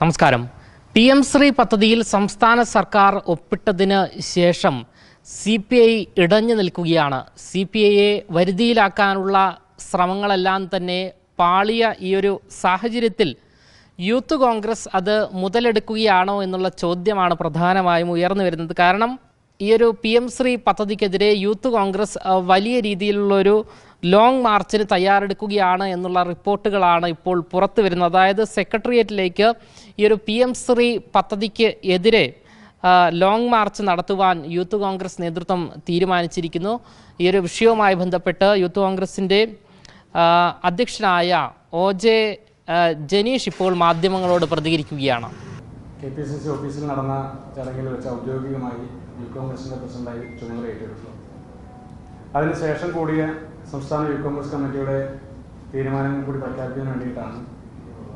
നമസ്കാരം. P M Shri പദ്ധതിയിൽ സംസ്ഥാന സർക്കാർ ഒപ്പിട്ടതിന് ശേഷം സി പി ഐ ഇടഞ്ഞു നിൽക്കുകയാണ്. സി പി ഐയെ വരുതിയിലാക്കാനുള്ള ശ്രമങ്ങളെല്ലാം തന്നെ പാളിയ ഈ ഒരു സാഹചര്യത്തിൽ യൂത്ത് കോൺഗ്രസ് അത് മുതലെടുക്കുകയാണോ എന്നുള്ള ചോദ്യമാണ് പ്രധാനമായും ഉയർന്നു വരുന്നത്. കാരണം ഈ ഒരു പി എം ശ്രീ പദ്ധതിക്കെതിരെ യൂത്ത് കോൺഗ്രസ് വലിയ രീതിയിലുള്ളൊരു ലോങ് മാർച്ചിന് തയ്യാറെടുക്കുകയാണ് എന്നുള്ള റിപ്പോർട്ടുകളാണ് ഇപ്പോൾ പുറത്തു വരുന്നത്. അതായത് സെക്രട്ടേറിയറ്റിലേക്ക് ഈ ഒരു പി എം ശ്രീ പദ്ധതിക്ക് എതിരെ ലോങ് മാർച്ച് നടത്തുവാൻ യൂത്ത് കോൺഗ്രസ് നേതൃത്വം തീരുമാനിച്ചിരിക്കുന്നു. ഈ ഒരു വിഷയവുമായി ബന്ധപ്പെട്ട് യൂത്ത് കോൺഗ്രസിന്റെ അധ്യക്ഷനായ ഒ ജെ ജനീഷ് ഇപ്പോൾ മാധ്യമങ്ങളോട് പ്രതികരിക്കുകയാണ്. കെ പി സി സി ഓഫീസിൽ നടന്ന ചടങ്ങിൽ വെച്ച് ഔദ്യോഗികമായി യൂത്ത് കോൺഗ്രസിന്റെ പ്രസിഡന്റായി ചുമതല ഏറ്റെടുത്തു അതിനുശേഷം കൂടിയ സംസ്ഥാന യൂത്ത് കോൺഗ്രസ് കമ്മിറ്റിയുടെ തീരുമാനങ്ങൾ കൂടി പ്രഖ്യാപിക്കാൻ വേണ്ടിയിട്ടാണ്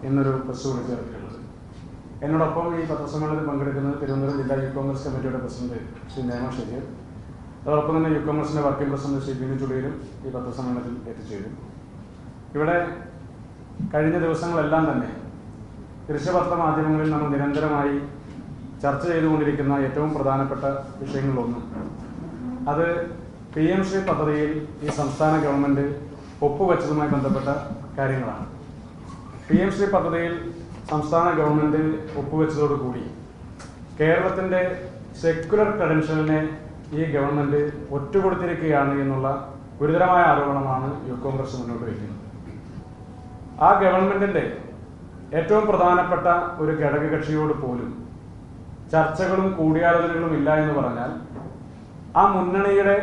ഇന്നൊരു പ്രസ് വിളിച്ചു ചേർത്തിട്ടുള്ളത് എന്നോടൊപ്പം ഈ പത്രസമ്മേളനത്തിൽ പങ്കെടുക്കുന്നത് തിരുവനന്തപുരം ജില്ലാ യൂത്ത് കോൺഗ്രസ് കമ്മിറ്റിയുടെ പ്രസിഡന്റ് ശ്രീ നേമ ഷെരീർ അതോടൊപ്പം തന്നെ യൂത്ത് കോൺഗ്രസിന്റെ വർക്കിംഗ് പ്രസിഡന്റ് ശ്രീ ബിനു ചുളിയിലും ഈ പത്രസമ്മേളനത്തിൽ എത്തിച്ചേരും. ഇവിടെ കഴിഞ്ഞ ദിവസങ്ങളെല്ലാം തന്നെ ദൃശ്യപത്ര മാധ്യമങ്ങളിൽ നമ്മൾ നിരന്തരമായി ചർച്ച ചെയ്തുകൊണ്ടിരിക്കുന്ന ഏറ്റവും പ്രധാനപ്പെട്ട വിഷയങ്ങളിലൊന്ന്. അത് പി എം ശ്രീ പദ്ധതിയിൽ ഈ സംസ്ഥാന ഗവൺമെന്റ് ഒപ്പുവെച്ചതുമായി ബന്ധപ്പെട്ട കാര്യങ്ങളാണ്. പി എം ശ്രീ പദ്ധതിയിൽ സംസ്ഥാന ഗവൺമെന്റ് ഒപ്പുവെച്ചതോടുകൂടി കേരളത്തിന്റെ സെക്യുലർ ക്രെഡൻഷ്യലിനെ ഈ ഗവൺമെന്റ് ഒറ്റുകൊടുത്തിരിക്കുകയാണ് എന്നുള്ള ഗുരുതരമായ ആരോപണമാണ് യു കോൺഗ്രസ് മുന്നോട്ട് വയ്ക്കുന്നത്. ആ ഗവൺമെന്റിന്റെ ഏറ്റവും പ്രധാനപ്പെട്ട ഒരു ഘടക കക്ഷിയോട് പോലും ചർച്ചകളും കൂടിയാലോചനകളും ഇല്ല എന്ന് പറഞ്ഞാൽ ആ മുന്നണിയുടെ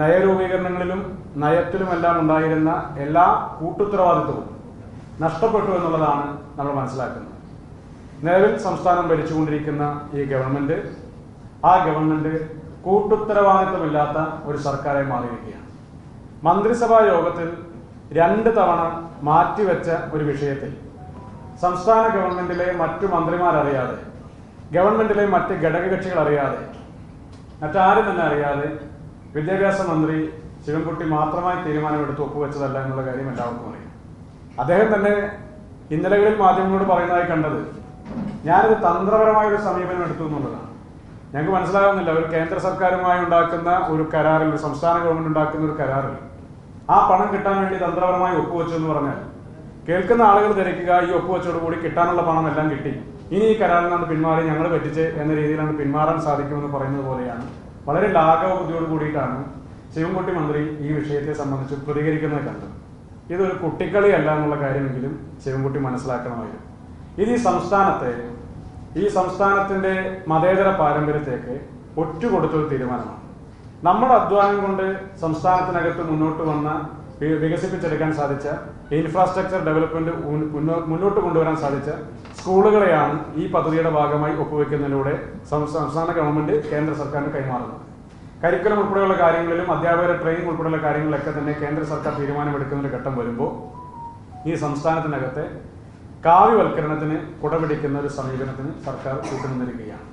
നയരൂപീകരണങ്ങളിലും നയത്തിലുമെല്ലാം ഉണ്ടായിരുന്ന എല്ലാ കൂട്ടുത്തരവാദിത്വവും നഷ്ടപ്പെട്ടു എന്നുള്ളതാണ് നമ്മൾ മനസ്സിലാക്കുന്നത്. നിലവിൽ സംസ്ഥാനം ഭരിച്ചുകൊണ്ടിരിക്കുന്ന ഈ ഗവൺമെന്റ് ആ ഗവൺമെന്റ് കൂട്ടുത്തരവാദിത്വമില്ലാത്ത ഒരു സർക്കാരായി മാറിയിരിക്കുകയാണ്. മന്ത്രിസഭാ യോഗത്തിൽ രണ്ട് തവണ മാറ്റിവെച്ച ഒരു വിഷയത്തിൽ സംസ്ഥാന ഗവൺമെന്റിലെ മറ്റു മന്ത്രിമാരറിയാതെ ഗവൺമെന്റിലെ മറ്റ് ഘടകകക്ഷികൾ അറിയാതെ മറ്റാരും തന്നെ അറിയാതെ വിദ്യാഭ്യാസ മന്ത്രി ശിവൻകുട്ടി മാത്രമായി തീരുമാനമെടുത്ത് ഒപ്പുവെച്ചതല്ല എന്നുള്ള കാര്യം എല്ലാവർക്കും അറിയാം. അദ്ദേഹം തന്നെ ഇന്നലകളിൽ മാധ്യമങ്ങളോട് പറയുന്നതായി കണ്ടത് ഞാനൊരു തന്ത്രപരമായ ഒരു സമീപനം എടുത്തു എന്നുള്ളതാണ്. ഞങ്ങൾക്ക് മനസ്സിലാകുന്നില്ല ഒരു കേന്ദ്ര സർക്കാരുമായി ഉണ്ടാക്കുന്ന ഒരു കരാറിൽ ഒരു സംസ്ഥാന ഗവൺമെന്റ് ഉണ്ടാക്കുന്ന ഒരു കരാറിൽ ആ പണം കിട്ടാൻ വേണ്ടി തന്ത്രപരമായി ഒപ്പുവെച്ചു എന്ന് പറഞ്ഞാൽ കേൾക്കുന്ന ആളുകൾ ധരിക്കുക ഈ ഒപ്പുവെച്ചോടുകൂടി കിട്ടാനുള്ള പണം എല്ലാം കിട്ടി. ഇനി ഈ കരാറിൽ നിന്ന് പിന്മാറി ഞങ്ങൾ പറ്റിച്ച് എന്ന രീതിയിലാണ് പിന്മാറാൻ സാധിക്കുമെന്ന് പറയുന്നത് പോലെയാണ് വളരെ ലാഘവബുദ്ധിയോട് കൂടിയിട്ടാണ് ശിവൻകുട്ടി മന്ത്രി ഈ വിഷയത്തെ സംബന്ധിച്ച് പ്രതികരിക്കുന്നത് കണ്ടത്. ഇതൊരു കുട്ടിക്കളിയല്ല എന്നുള്ള കാര്യമെങ്കിലും ശിവൻകുട്ടി മനസ്സിലാക്കണമായിരുന്നു. ഇത് ഈ സംസ്ഥാനത്തെ ഈ സംസ്ഥാനത്തിന്റെ മതേതര പാരമ്പര്യത്തേക്ക് ഒറ്റുകൊടുത്തൊരു തീരുമാനമാണ്. നമ്മുടെ അധ്വാനം കൊണ്ട് സംസ്ഥാനത്തിനകത്ത് മുന്നോട്ട് വന്ന വികസിപ്പിച്ചെടുക്കാൻ സാധിച്ച ഇൻഫ്രാസ്ട്രക്ചർ ഡെവലപ്മെന്റ് മുന്നോട്ട് കൊണ്ടുവരാൻ സാധിച്ച സ്കൂളുകളെയാണ് ഈ പദ്ധതിയുടെ ഭാഗമായി ഒപ്പുവെക്കുന്നതിലൂടെ സംസ്ഥാ- സംസ്ഥാന ഗവൺമെന്റ് കേന്ദ്ര സർക്കാരിന് കൈമാറുന്നത്. കരിക്കുലം ഉൾപ്പെടെയുള്ള കാര്യങ്ങളിലും അധ്യാപകരുടെ ട്രെയിനിങ് ഉൾപ്പെടെയുള്ള കാര്യങ്ങളിലൊക്കെ തന്നെ കേന്ദ്ര സർക്കാർ തീരുമാനമെടുക്കുന്നൊരു ഘട്ടം വരുമ്പോൾ ഈ സംസ്ഥാനത്തിനകത്തെ കാവ്യവൽക്കരണത്തിന് കുടപിടിക്കുന്ന ഒരു സമീപനത്തിന് സർക്കാർ കൂട്ടുനിന്നിരിക്കുകയാണ്.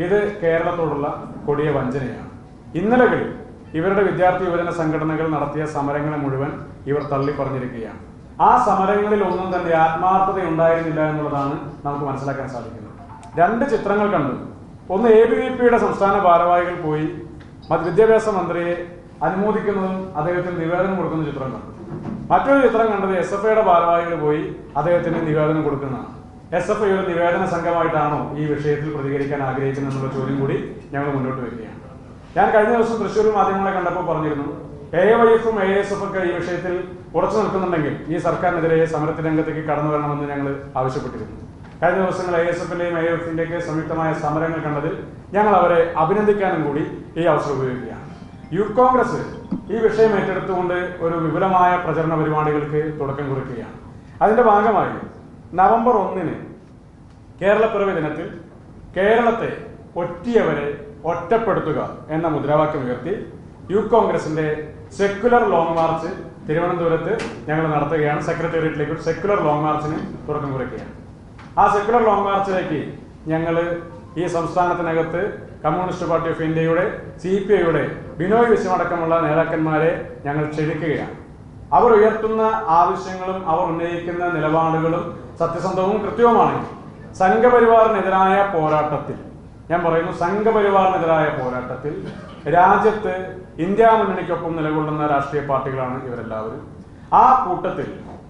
ഇത് കേരളത്തോടുള്ള കൊടിയ വഞ്ചനയാണ്. ഇന്നലകളിൽ ഇവരുടെ വിദ്യാർത്ഥി യുവജന സംഘടനകൾ നടത്തിയ സമരങ്ങളെ മുഴുവൻ ഇവർ തള്ളി പറഞ്ഞിരിക്കുകയാണ് ആ സമരങ്ങളിൽ ഒന്നും തന്നെ ആത്മാർത്ഥത ഉണ്ടായിരുന്നില്ല എന്നുള്ളതാണ് നമുക്ക് മനസ്സിലാക്കാൻ സാധിക്കുന്നത്. രണ്ട് ചിത്രങ്ങൾ കണ്ടു. ഒന്ന് എ ബി വി പിയുടെ സംസ്ഥാന ഭാരവാഹികൾ പോയി. വിദ്യാഭ്യാസ മന്ത്രിയെ അനുമോദിക്കുന്നതും അദ്ദേഹത്തിന് നിവേദനം കൊടുക്കുന്ന ചിത്രം കണ്ടു. മറ്റൊരു ചിത്രം കണ്ടത് എസ് എഫ് ഐയുടെ ഭാരവാഹികൾ പോയി അദ്ദേഹത്തിന് നിവേദനം കൊടുക്കുന്നതാണ്. എസ് എഫ് ഐ ഒരു നിവേദന സംഘമായിട്ടാണോ ഈ വിഷയത്തിൽ പ്രതികരിക്കാൻ ആഗ്രഹിക്കുന്നത് എന്നുള്ള ചോദ്യം കൂടി ഞങ്ങൾ മുന്നോട്ട് വയ്ക്കുകയാണ് ഞാൻ കഴിഞ്ഞ ദിവസം തൃശ്ശൂർ മാധ്യമങ്ങളെ കണ്ടപ്പോൾ പറഞ്ഞിരുന്നു എ വൈ എഫും എ എസ് എഫ് ഒക്കെ ഈ വിഷയത്തിൽ ഉറച്ചു നിൽക്കുന്നുണ്ടെങ്കിൽ ഈ സർക്കാരിനെതിരെ സമരത്തിന് രംഗത്തേക്ക് കടന്നു വരണമെന്ന് ഞങ്ങൾ ആവശ്യപ്പെട്ടിരുന്നു. കഴിഞ്ഞ ദിവസങ്ങൾ എ എസ് എഫിന്റെയും എ എഫിന്റെയൊക്കെ സംയുക്തമായ സമരങ്ങൾ കണ്ടതിൽ ഞങ്ങൾ അവരെ അഭിനന്ദിക്കാനും കൂടി ഈ അവസരം ഉപയോഗിക്കുകയാണ്. യൂത്ത് കോൺഗ്രസ് ഈ വിഷയം ഏറ്റെടുത്തുകൊണ്ട് ഒരു വിപുലമായ പ്രചരണ പരിപാടികൾക്ക് തുടക്കം കുറിക്കുകയാണ്. അതിന്റെ ഭാഗമായി നവംബർ ഒന്നിന് കേരളപ്പിറവി ദിനത്തിൽ കേരളത്തെ ഒറ്റിയവരെ ഒറ്റപ്പെടുത്തുക എന്ന മുദ്രാവാക്യം ഉയർത്തി യൂത്ത് കോൺഗ്രസിന്റെ സെക്യുലർ ലോങ് മാർച്ച് തിരുവനന്തപുരത്ത് ഞങ്ങൾ നടത്തുകയാണ്. സെക്രട്ടേറിയറ്റിലേക്ക് ഒരു സെക്യുലർ ലോങ് മാർച്ചിന് തുടക്കം കുറിക്കുകയാണ്. ആ സെക്യുലർ ലോങ് മാർച്ചിലേക്ക് ഞങ്ങൾ ഈ സംസ്ഥാനത്തിനകത്ത് കമ്മ്യൂണിസ്റ്റ് പാർട്ടി ഓഫ് ഇന്ത്യയുടെ സി പി ഐയുടെ ബിനോയ് വിശ്വമടക്കമുള്ള നേതാക്കന്മാരെ ഞങ്ങൾ ക്ഷണിക്കുകയാണ്. അവർ ഉയർത്തുന്ന ആവശ്യങ്ങളും അവർ ഉന്നയിക്കുന്ന നിലപാടുകളും സത്യസന്ധവും കൃത്യവുമാണെങ്കിൽ സംഘപരിവാറിനെതിരായ പോരാട്ടത്തിൽ ഞാൻ പറയുന്നു സംഘപരിവാറിനെതിരായ പോരാട്ടത്തിൽ രാജ്യത്ത് ഇന്ത്യ മുന്നണിക്കൊപ്പം നിലകൊള്ളുന്ന രാഷ്ട്രീയ പാർട്ടികളാണ് ഇവരെല്ലാവരും. ആ കൂട്ടത്തിൽ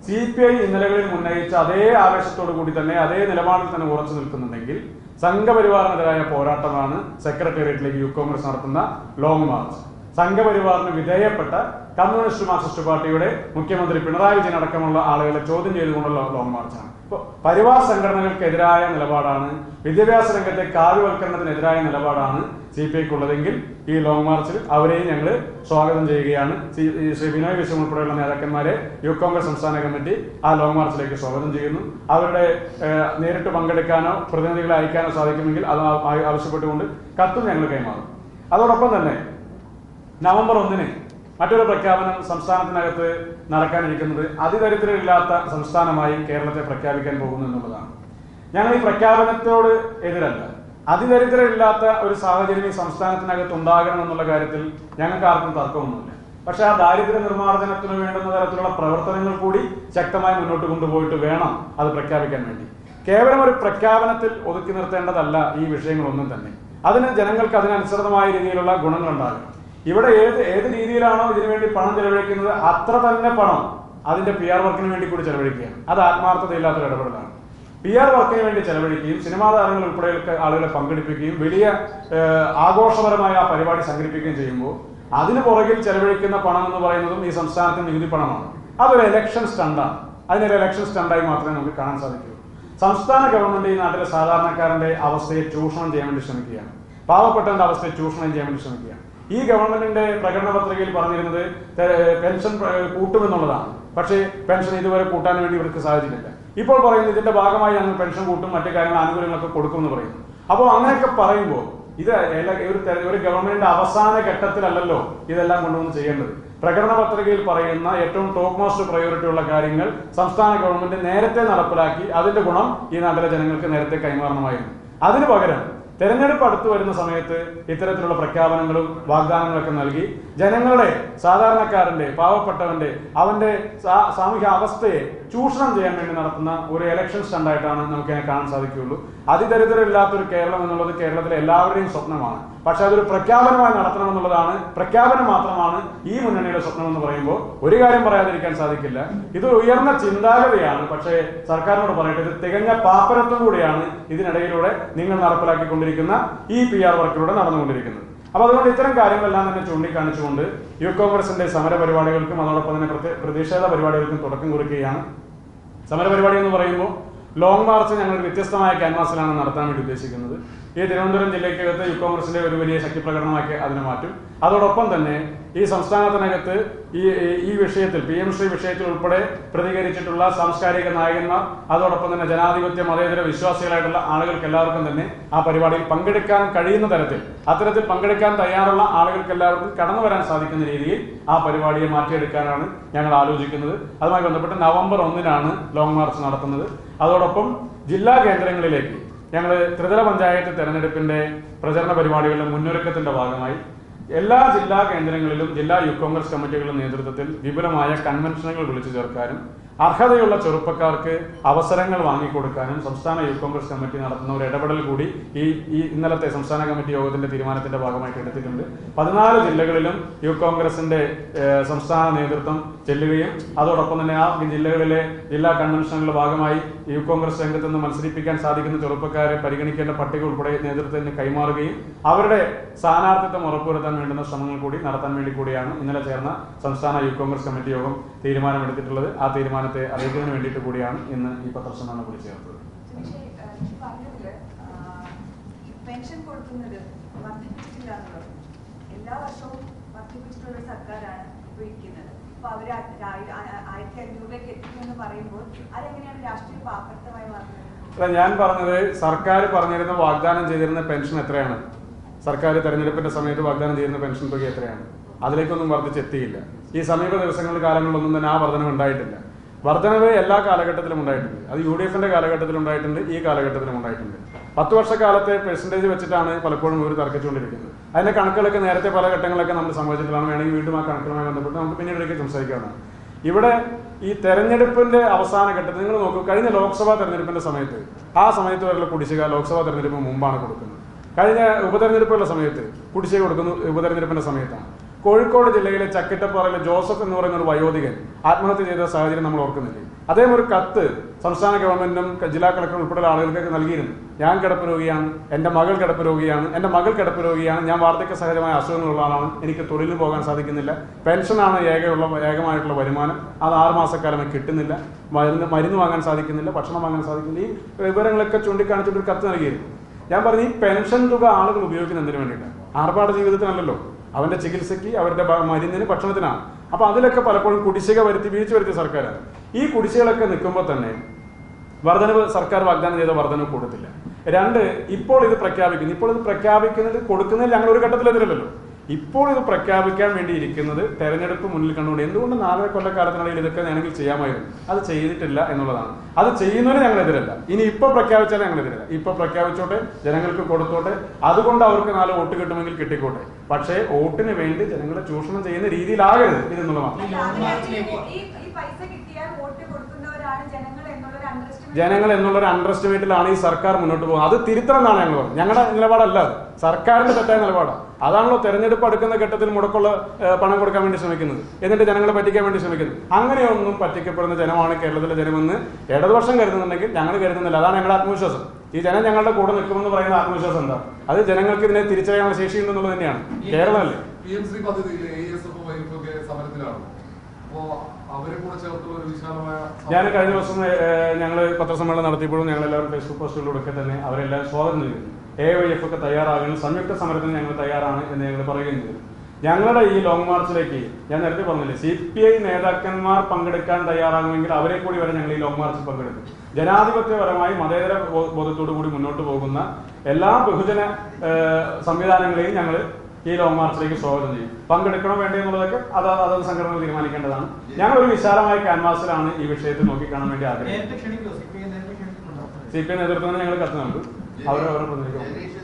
സി പി ഐ ഇന്നലകളിൽ ഉന്നയിച്ച അതേ ആവേശത്തോടു കൂടി തന്നെ അതേ നിലപാടിൽ തന്നെ ഉറച്ചു നിൽക്കുന്നുണ്ടെങ്കിൽ സംഘപരിവാറിനെതിരായ പോരാട്ടമാണ് സെക്രട്ടേറിയറ്റിലേക്ക് യു കോൺഗ്രസ് നടത്തുന്ന ലോങ് മാർച്ച് സംഘപരിവാറിന് വിധേയപ്പെട്ട കമ്മ്യൂണിസ്റ്റ് മാർക്സിസ്റ്റ് പാർട്ടിയുടെ മുഖ്യമന്ത്രി പിണറായി വിജയൻ അടക്കമുള്ള ആളുകളെ ചോദ്യം ചെയ്തുകൊണ്ടുള്ള ലോങ് മാർച്ചാണ് ഇപ്പോൾ പരിവാർ സംഘടനകൾക്കെതിരായ നിലപാടാണ് വിദ്യാഭ്യാസ രംഗത്തെ കാവ്യവൽക്കരണത്തിനെതിരായ നിലപാടാണ് സി പി ഐക്ക് ഉള്ളതെങ്കിൽ ഈ ലോങ് മാർച്ചിൽ അവരെയും ഞങ്ങൾ സ്വാഗതം ചെയ്യുകയാണ്. ശ്രീ വിനോയ് വിശ്വം ഉൾപ്പെടെയുള്ള നേതാക്കന്മാരെ യൂത്ത് കോൺഗ്രസ് സംസ്ഥാന കമ്മിറ്റി ആ ലോങ് മാർച്ചിലേക്ക് സ്വാഗതം ചെയ്യുന്നു. അവരുടെ നേരിട്ട് പങ്കെടുക്കാനോ പ്രതിനിധികളെ അയക്കാനോ സാധിക്കുമെങ്കിൽ അത് ആവശ്യപ്പെട്ടുകൊണ്ട് കത്തും ഞങ്ങൾ കൈമാറും. അതോടൊപ്പം തന്നെ നവംബർ ഒന്നിന് മറ്റൊരു പ്രഖ്യാപനം സംസ്ഥാനത്തിനകത്ത് നടക്കാനിരിക്കുന്നത് അതിദരിദ്രമില്ലാത്ത സംസ്ഥാനമായി കേരളത്തെ പ്രഖ്യാപിക്കാൻ പോകുന്നു എന്നുള്ളതാണ്. ഞങ്ങൾ ഈ പ്രഖ്യാപനത്തോട് എതിരല്ല. അതിദരിദ്രമില്ലാത്ത ഒരു സാഹചര്യം ഈ സംസ്ഥാനത്തിനകത്ത് ഉണ്ടാകണം എന്നുള്ള കാര്യത്തിൽ ഞങ്ങൾക്ക് ആർക്കും തർക്കമൊന്നുമില്ല. പക്ഷെ ആ ദാരിദ്ര്യ നിർമ്മാർജനത്തിന് വേണ്ടുന്ന തരത്തിലുള്ള പ്രവർത്തനങ്ങൾ കൂടി ശക്തമായി മുന്നോട്ട് കൊണ്ടുപോയിട്ട് വേണം അത് പ്രഖ്യാപിക്കാൻ വേണ്ടി. കേവലം ഒരു പ്രഖ്യാപനത്തിൽ ഒതുക്കി നിർത്തേണ്ടതല്ല ഈ വിഷയങ്ങളൊന്നും തന്നെ. അതിന് ജനങ്ങൾക്ക് അതിനനുസൃതമായ രീതിയിലുള്ള ഗുണങ്ങളുണ്ടാകും ഇവിടെ ഏത് ഏത് രീതിയിലാണോ ഇതിനു വേണ്ടി പണം ചെലവഴിക്കുന്നത് അത്ര തന്നെ പണം അതിന്റെ പി ആർ വർക്കിന് വേണ്ടി കൂടി ചെലവഴിക്കുക. അത് ആത്മാർത്ഥതയില്ലാത്തൊരു ഇടപെടലാണ്. പി ആർ വർക്കിന് വേണ്ടി ചെലവഴിക്കുകയും സിനിമാ താരങ്ങൾ ഉൾപ്പെടെ ആളുകളെ പങ്കെടുപ്പിക്കുകയും വലിയ ആഘോഷപരമായ ആ പരിപാടി സംഘടിപ്പിക്കുകയും ചെയ്യുമ്പോൾ അതിന് പുറകിൽ ചെലവഴിക്കുന്ന പണം എന്ന് പറയുന്നതും ഈ സംസ്ഥാനത്തിന് നികുതി പണമാണ്. അതൊരു എലക്ഷൻ സ്റ്റണ്ടാണ് അതിനൊരു എലക്ഷൻ സ്റ്റണ്ടായി മാത്രമേ നമുക്ക് കാണാൻ സാധിക്കൂ. സംസ്ഥാന ഗവൺമെന്റ് ഈ നാട്ടിലെ സാധാരണക്കാരന്റെ അവസ്ഥയെ ചൂഷണം ചെയ്യാൻ വേണ്ടി ശ്രമിക്കുകയാണ്. പാവപ്പെട്ടവന്റെ അവസ്ഥയെ ചൂഷണം ചെയ്യാൻ വേണ്ടി ശ്രമിക്കുകയാണ്. ഈ ഗവൺമെന്റിന്റെ പ്രകടന പത്രികയിൽ പറഞ്ഞിരുന്നത് പെൻഷൻ കൂട്ടുമെന്നുള്ളതാണ്. പക്ഷേ പെൻഷൻ ഇതുവരെ കൂട്ടാൻ വേണ്ടി ഇവർക്ക് സാധിച്ചിട്ടില്ല. ഇപ്പോൾ പറയുന്നത് ഇതിന്റെ ഭാഗമായി ഞങ്ങൾ പെൻഷൻ കൂട്ടും മറ്റു കാര്യങ്ങൾ ആനുകൂല്യങ്ങളൊക്കെ കൊടുക്കുമെന്ന് പറയുന്നു. അപ്പോൾ അങ്ങനെയൊക്കെ പറയുമ്പോൾ ഇത് ഒരു ഒരു ഗവൺമെന്റിന്റെ അവസാന ഘട്ടത്തിലല്ലല്ലോ ഇതെല്ലാം കൊണ്ടുവന്ന് ചെയ്യേണ്ടത്. പ്രകടന പത്രികയിൽ പറയുന്ന ഏറ്റവും ടോപ്പ് മോസ്റ്റ് പ്രയോറിറ്റി ഉള്ള കാര്യങ്ങൾ സംസ്ഥാന ഗവൺമെന്റ് നേരത്തെ നടപ്പിലാക്കി അതിന്റെ ഗുണം ഈ നാട്ടിലെ ജനങ്ങൾക്ക് നേരത്തെ കൈമാറണമായിരുന്നു. അതിനു പകരം തെരഞ്ഞെടുപ്പ് അടുത്തു വരുന്ന സമയത്ത് ഇത്തരത്തിലുള്ള പ്രഖ്യാപനങ്ങളും വാഗ്ദാനങ്ങളൊക്കെ നൽകി ജനങ്ങളെ സാധാരണക്കാരന്റെ പാവപ്പെട്ടവന്റെ അവന്റെ സാമൂഹ്യ അവസ്ഥയെ ചൂഷണം ചെയ്യാൻ വേണ്ടി നടത്തുന്ന ഒരു എലക്ഷൻ സ്റ്റണ്ടായിട്ടാണ് നമുക്ക് കാണാൻ സാധിക്കുകയുള്ളൂ. അതിദരിദ്രമില്ലാത്തൊരു കേരളം എന്നുള്ളത് കേരളത്തിലെ എല്ലാവരുടെയും സ്വപ്നമാണ്. പക്ഷെ അതൊരു പ്രഖ്യാപനമായി നടത്തണമെന്നുള്ളതാണ് പ്രഖ്യാപനം മാത്രമാണ് ഈ മുന്നണിയുടെ സ്വപ്നം എന്ന് പറയുമ്പോൾ ഒരു കാര്യം പറയാതിരിക്കാൻ സാധിക്കില്ല. ഇത് ഉയർന്ന ചിന്താഗതിയാണ്. പക്ഷേ സർക്കാരിനോട് പറയട്ടെ ഇത് തികഞ്ഞ പാപ്പരത്വം കൂടിയാണ് ഇതിനിടയിലൂടെ നിങ്ങൾ നടപ്പിലാക്കിക്കൊണ്ടിരിക്കുന്ന ഈ പി ആർ വർക്കിലൂടെ നടന്നുകൊണ്ടിരിക്കുന്നത്. അപ്പൊ അതുകൊണ്ട് ഇത്തരം കാര്യങ്ങളെല്ലാം തന്നെ ചൂണ്ടിക്കാണിച്ചുകൊണ്ട് യൂത്ത് കോൺഗ്രസിന്റെ സമര പരിപാടികൾക്കും അതോടൊപ്പം തന്നെ പ്രതിഷേധ പരിപാടികൾക്കും തുടക്കം കുറിക്കുകയാണ്. സമരപരിപാടി എന്ന് പറയുമ്പോൾ ലോങ് മാർച്ച് ഞങ്ങൾ വ്യത്യസ്തമായ ക്യാൻവാസിലാണ് നടത്താൻ വേണ്ടി ഉദ്ദേശിക്കുന്നത്. ഈ തിരുവനന്തപുരം ജില്ലയ്ക്കകത്ത് യു ഒരു വലിയ ശക്തി പ്രകടനമാക്കി അതിനെ മാറ്റും. അതോടൊപ്പം തന്നെ ഈ സംസ്ഥാനത്തിനകത്ത് ഈ- ഈ വിഷയത്തിൽ പി എം ശ്രീ വിഷയത്തിൽ ഉൾപ്പെടെ പ്രതികരിച്ചിട്ടുള്ള സാംസ്കാരിക നായകന്മാർ അതോടൊപ്പം തന്നെ ജനാധിപത്യ മതേതര വിശ്വാസികളായിട്ടുള്ള ആളുകൾക്ക് എല്ലാവർക്കും തന്നെ ആ പരിപാടിയിൽ പങ്കെടുക്കാൻ കഴിയുന്ന തരത്തിൽ അത്തരത്തിൽ പങ്കെടുക്കാൻ തയ്യാറുള്ള ആളുകൾക്ക് എല്ലാവർക്കും കടന്നു വരാൻ സാധിക്കുന്ന രീതിയിൽ ആ പരിപാടിയെ മാറ്റിയെടുക്കാനാണ് ഞങ്ങൾ ആലോചിക്കുന്നത്. അതുമായി ബന്ധപ്പെട്ട് നവംബർ ഒന്നിനാണ് ലോങ് മാർച്ച് നടത്തുന്നത്. അതോടൊപ്പം ജില്ലാ കേന്ദ്രങ്ങളിലേക്ക് ഞങ്ങൾ ത്രിതല പഞ്ചായത്ത് തെരഞ്ഞെടുപ്പിന്റെ പ്രചരണ പരിപാടികളുടെ മുന്നൊരുക്കത്തിന്റെ ഭാഗമായി എല്ലാ ജില്ലാ കേന്ദ്രങ്ങളിലും ജില്ലാ യൂത്ത് കോൺഗ്രസ് കമ്മിറ്റികളുടെ നേതൃത്വത്തിൽ വിപുലമായ കൺവെൻഷനുകൾ വിളിച്ചു ചേർക്കാനും അർഹതയുള്ള ചെറുപ്പക്കാർക്ക് അവസരങ്ങൾ വാങ്ങിക്കൊടുക്കാനും സംസ്ഥാന യൂത്ത് കോൺഗ്രസ് കമ്മിറ്റി നടത്തുന്ന ഒരു ഇടപെടൽ കൂടി ഈ ഈ ഇന്നലത്തെ സംസ്ഥാന കമ്മിറ്റി യോഗത്തിന്റെ തീരുമാനത്തിന്റെ ഭാഗമായിട്ട് എടുത്തിട്ടുണ്ട്. പതിനാല് ജില്ലകളിലും യൂത്ത് കോൺഗ്രസിന്റെ സംസ്ഥാന നേതൃത്വം ചെല്ലുകയും അതോടൊപ്പം തന്നെ ആ ജില്ലകളിലെ ജില്ലാ കൺവെൻഷനുകളുടെ ഭാഗമായി യൂത്ത് കോൺഗ്രസ് രംഗത്ത് നിന്ന് മത്സരിപ്പിക്കാൻ സാധിക്കുന്ന ചെറുപ്പക്കാരെ പരിഗണിക്കേണ്ട പട്ടിക ഉൾപ്പെടെ നേതൃത്വത്തിന് കൈമാറുകയും അവരുടെ സ്ഥാനാർത്ഥിത്വം ഉറപ്പുവരുത്താൻ വേണ്ടുന്ന ശ്രമങ്ങൾ കൂടി നടത്താൻ വേണ്ടി കൂടിയാണ് ഇന്നലെ ചേർന്ന സംസ്ഥാന യൂത്ത് കോൺഗ്രസ് കമ്മിറ്റി യോഗം തീരുമാനമെടുത്തിട്ടുള്ളത് ആ തീരുമാനത്തെ അറിയിക്കുന്നതിന് വേണ്ടിയിട്ട് കൂടിയാണ് ഇന്ന് ഈ പത്രസമ്മേളനം വിളിച്ചു ചേർത്തത്. പെൻഷൻ കൊടുക്കുന്നത് വർദ്ധിപ്പിച്ചിട്ടില്ല എല്ലാ വർഷവും വർദ്ധിപ്പിച്ചിട്ടുള്ള സർക്കാരാണ് അപ്പൊ ആയിരത്തി അഞ്ഞൂറിലേക്ക് പറയുമ്പോൾ അതെങ്ങനെയാണ് രാഷ്ട്രീയ മാറുന്നത് അല്ല ഞാൻ പറഞ്ഞത് സർക്കാർ പറഞ്ഞിരുന്ന വാഗ്ദാനം ചെയ്തിരുന്ന പെൻഷൻ എത്രയാണ്? സർക്കാർ തെരഞ്ഞെടുപ്പിന്റെ സമയത്ത് വാഗ്ദാനം ചെയ്യുന്ന പെൻഷൻ തുക എത്രയാണ്? അതിലേക്കൊന്നും വർദ്ധിച്ചെത്തിയില്ല. ഈ സമീപ ദിവസങ്ങളിൽ കാലങ്ങളിലൊന്നും തന്നെ ആ വർധനവ് ഉണ്ടായിട്ടില്ല. വർധനവ് എല്ലാ കാലഘട്ടത്തിലും ഉണ്ടായിട്ടുണ്ട്. അത് യു ഡി എഫിന്റെ കാലഘട്ടത്തിൽ ഉണ്ടായിട്ടുണ്ട് ഈ കാലഘട്ടത്തിലും ഉണ്ടായിട്ടുണ്ട്. പത്ത് വർഷക്കാലത്തെ പെർസെന്റേജ് വെച്ചിട്ടാണ് പലപ്പോഴും ഇവർ തർക്കിച്ചുകൊണ്ടിരിക്കുന്നത് അതിന്റെ കണക്കുകളൊക്കെ നേരത്തെ പല ഘട്ടങ്ങളൊക്കെ നമ്മൾ സംഭവിച്ചിട്ടുള്ളതാണ് വേണമെങ്കിൽ വീണ്ടും ആ കണക്കുകളുമായി ബന്ധപ്പെട്ട് നമുക്ക് പിന്നീട് ഒരിക്കൽ ഇവിടെ ഈ തെരഞ്ഞെടുപ്പിന്റെ അവസാന ഘട്ടത്തിൽ നിങ്ങൾ നോക്കൂ കഴിഞ്ഞ ലോക്സഭാ തെരഞ്ഞെടുപ്പിന്റെ സമയത്ത് ആ സമയത്ത് വരെയുള്ള കുടിശ്ശിക ലോക്സഭാ തെരഞ്ഞെടുപ്പ് മുമ്പാണ് കൊടുക്കുന്നത്. കഴിഞ്ഞ ഉപതെരഞ്ഞെടുപ്പുള്ള സമയത്ത് കുടിശ്ശിക കൊടുക്കുന്നു ഉപതെരഞ്ഞെടുപ്പിന്റെ സമയത്താണ്. കോഴിക്കോട് ജില്ലയിലെ ചക്കിട്ടപ്പാറയിലെ ജോസഫ് എന്ന് പറയുന്ന ഒരു വയോധികൻ ആത്മഹത്യ ചെയ്ത സാഹചര്യം നമ്മൾ ഓർക്കുന്നില്ലേ? അദ്ദേഹം ഒരു കത്ത് സംസ്ഥാന ഗവൺമെന്റിനും ജില്ലാ കളക്ടറും ഉൾപ്പെടെയുള്ള ആളുകൾക്കൊക്കെ നൽകിയിരുന്നു. ഞാൻ കിടപ്പ് രോഗിയാണ് എന്റെ മകൾ കിടപ്പ് രോഗിയാണ് എന്റെ മകൾ കിടപ്പ് രോഗിയാണ് ഞാൻ വാർദ്ധക്യ സഹജമായ അസുഖങ്ങളുള്ള ആളാണ് എനിക്ക് തൊഴിലിന് പോകാൻ സാധിക്കുന്നില്ല പെൻഷനാണ് ഏകയുള്ള ഏകമായിട്ടുള്ള വരുമാനം അത് ആറ് കിട്ടുന്നില്ല മരുന്ന് മരുന്ന് വാങ്ങാൻ സാധിക്കുന്നില്ല ഭക്ഷണം വാങ്ങാൻ സാധിക്കുന്നില്ല ഈ വിവരങ്ങളൊക്കെ ചൂണ്ടിക്കാണിച്ചിട്ട് ഒരു കത്ത് നൽകിയിരുന്നു. ഞാൻ പറഞ്ഞു ഈ പെൻഷൻ തുക ആളുകൾ ഉപയോഗിക്കുന്ന എന്തിനു വേണ്ടിയിട്ടാണ്? ആർഭാട ജീവിതത്തിനല്ലല്ലോ. അവന്റെ ചികിത്സയ്ക്ക് അവരുടെ മരുന്നിന് ഭക്ഷണത്തിനാണ്. അപ്പൊ അതിലൊക്കെ പലപ്പോഴും കുടിശ്ശിക വരുത്തി വീഴ്ച വരുത്തിയ സർക്കാരാണ്. ഈ കുടിശ്ശികളൊക്കെ നിൽക്കുമ്പോൾ തന്നെ വർധനവ് സർക്കാർ വാഗ്ദാനം ചെയ്ത വർധനവ് കൊടുത്തില്ല. രണ്ട് ഇപ്പോൾ ഇത് പ്രഖ്യാപിക്കുന്നു. ഇപ്പോൾ ഇത് പ്രഖ്യാപിക്കുന്നത് കൊടുക്കുന്നതിൽ ഞങ്ങൾ ഒരു ഘട്ടത്തിലെതിരല്ലോ ഇപ്പോൾ ഇത് പ്രഖ്യാപിക്കാൻ വേണ്ടി ഇരിക്കുന്നത് തെരഞ്ഞെടുപ്പ് മുന്നിൽ കണ്ടുകൊണ്ട് എന്തുകൊണ്ട് നാലര കൊല്ലക്കാലത്തിനിടയിൽ ഇതൊക്കെ വേണമെങ്കിൽ ചെയ്യാമായിരുന്നു? അത് ചെയ്തിട്ടില്ല എന്നുള്ളതാണ്. അത് ചെയ്യുന്നതിന് ഞങ്ങൾ എതിരല്ല ഇനി ഇപ്പൊ പ്രഖ്യാപിച്ചാൽ ഞങ്ങൾ എതിരല്ല ഇപ്പൊ പ്രഖ്യാപിച്ചോട്ടെ ജനങ്ങൾക്ക് കൊടുത്തോട്ടെ അതുകൊണ്ട് അവർക്ക് നാല് വോട്ട് കിട്ടുമെങ്കിൽ കിട്ടിക്കോട്ടെ. പക്ഷേ വോട്ടിന് വേണ്ടി ജനങ്ങളെ ചൂഷണം ചെയ്യുന്ന രീതിയിലാകരുത് ഇതെന്നുള്ള മാത്രം അല്ല, അങ്ങനെയാണെങ്കിൽ ഈ ഈ പൈസ കിട്ടിയാൽ വോട്ട് കൊടുക്കുന്നവരാണ് ജനങ്ങൾ എന്നുള്ളൊരു അണ്ടർസ്റ്റാൻഡിംഗ് ജനങ്ങൾ എന്നുള്ള ഒരു അണ്ടർ എസ്റ്റിമേറ്റിലാണ് ഈ സർക്കാർ മുന്നോട്ട് പോകുന്നത്. അത് തിരുത്തണം എന്നാണ് ഞങ്ങൾ പറഞ്ഞത്. ഞങ്ങളുടെ നിലപാടല്ല അത്. സർക്കാരിന്റെ തെറ്റായ നിലപാടാണ് അതാണല്ലോ തെരഞ്ഞെടുപ്പ് അടുക്കുന്ന ഘട്ടത്തിൽ മുടക്കുള്ള പണം കൊടുക്കാൻ വേണ്ടി ശ്രമിക്കുന്നത്. എന്നിട്ട് ജനങ്ങളെ പറ്റിക്കാൻ വേണ്ടി ശ്രമിക്കുന്നത്. അങ്ങനെയൊന്നും പറ്റിക്കപ്പെടുന്ന ജനമാണ് കേരളത്തിലെ ജനമെന്ന് ഇടതുപക്ഷം കരുതുന്നുണ്ടെങ്കിൽ ഞങ്ങൾ കരുതുന്നില്ല. അതാണ് ഞങ്ങളുടെ ആത്മവിശ്വാസം. ഈ ജനം ഞങ്ങളുടെ കൂടെ നിൽക്കുമെന്ന് പറയുന്ന ആത്മവിശ്വാസം എന്താ? അത് ജനങ്ങൾക്ക് ഇതിനെ തിരിച്ചറിയാനുള്ള ശേഷിയുണ്ടെന്നുള്ളത് തന്നെയാണ്. കേരളമല്ലേ? ഞാൻ കഴിഞ്ഞ ദിവസം ഞങ്ങൾ പത്രസമ്മേളനം നടത്തിയപ്പോഴും ഞങ്ങൾ എല്ലാവരും ഫേസ്ബുക്ക് പോസ്റ്റുകളിലൂടെ ഒക്കെ തന്നെ അവരെല്ലാം സ്വാഗതം ചെയ്തു എ വൈ എഫ് ഒക്കെ തയ്യാറാകുന്നു സംയുക്ത സമരത്തിന് ഞങ്ങൾ തയ്യാറാണ് എന്ന് ഞങ്ങൾ പറയുകയും ചെയ്തു. ഞങ്ങളുടെ ഈ ലോങ് മാർച്ചിലേക്ക് ഞാൻ നേരത്തെ പറഞ്ഞില്ലേ സി പി ഐ നേതാക്കന്മാർ പങ്കെടുക്കാൻ തയ്യാറാകുമെങ്കിൽ അവരെ കൂടി വരെ ഞങ്ങൾ ഈ ലോങ് മാർച്ചിൽ പങ്കെടുക്കും. ജനാധിപത്യപരമായി മതേതര ബോധത്തോടു കൂടി മുന്നോട്ട് പോകുന്ന എല്ലാ ബഹുജന സംവിധാനങ്ങളെയും ഞങ്ങൾ ഈ ലോങ് മാർച്ചിലേക്ക് സ്വാഗതം ചെയ്യും. പങ്കെടുക്കണോ വേണ്ടേ എന്നുള്ളതൊക്കെ അത് അതത് സംഘടന തീരുമാനിക്കേണ്ടതാണ്. ഞങ്ങൾ ഒരു വിശാലമായ ക്യാൻവാസിലാണ് ഈ വിഷയത്തിൽ നോക്കിക്കാണാൻ വേണ്ടി ആഗ്രഹിക്കുന്നത്. നേരത്തെ സി പി ഐ നേതൃത്വത്തിന് ഞങ്ങൾ കത്ത് നൽകും അവരവരെ പ്രതിനിധിക്കും